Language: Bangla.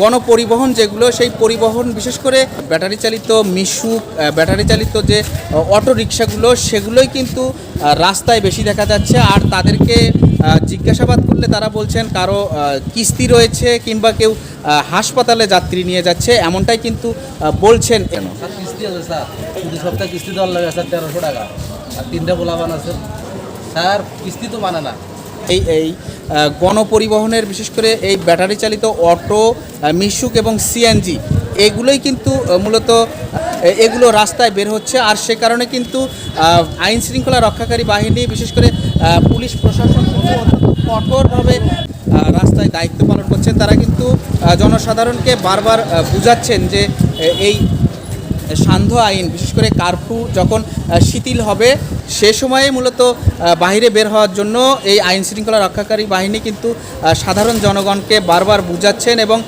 গণপরিবহন যেগুলো সেই পরিবহন বিশেষ করে ব্যাটারি চালিত মিশুক আহ, ব্যাটারি চালিত যে অটো রিক্সাগুলো সেগুলোই কিন্তু রাস্তায় বেশি দেখা যাচ্ছে। আর তাদেরকে জিজ্ঞাসাবাদ করলে তারা বলছেন কারও কিস্তি রয়েছে কিংবা কেউ হাসপাতালে যাত্রী নিয়ে যাচ্ছে এমনটাই কিন্তু বলছেন। কেন? কিস্তি আছে স্যার। প্রতি সপ্তাহে কিস্তি দেওয়ার লাগে স্যার তেরোশো টাকা। আর তিনটা পোলাবান আছে। স্যার কিস্তি তো মানে না। এই এই গণপরিবহনের, বিশেষ করে এই ব্যাটারি চালিত অটো মিশুক এবং সিএনজি এগুলোই কিন্তু মূলত এগুলো রাস্তায় বের হচ্ছে। আর সে কারণে কিন্তু আইন শৃঙ্খলা রক্ষাকারী বাহিনী, বিশেষ করে পুলিশ প্রশাসন কঠোরভাবে রাস্তায় দায়িত্ব পালন করছেন। তারা কিন্তু জনসাধারণকে বারবার বুঝাচ্ছেন যে এই সান্ধ্য আইন, বিশেষ করে কার্ফু যখন শিথিল হবে, সে সময়ে মূলত বাহিরে বের হওয়ার জন্য এই আইন শৃঙ্খলা রক্ষাকারী বাহিনী কিন্তু সাধারণ জনগণকে বারবার বুঝাচ্ছেন এবং